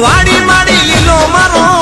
વાડી માડી લીલો મારો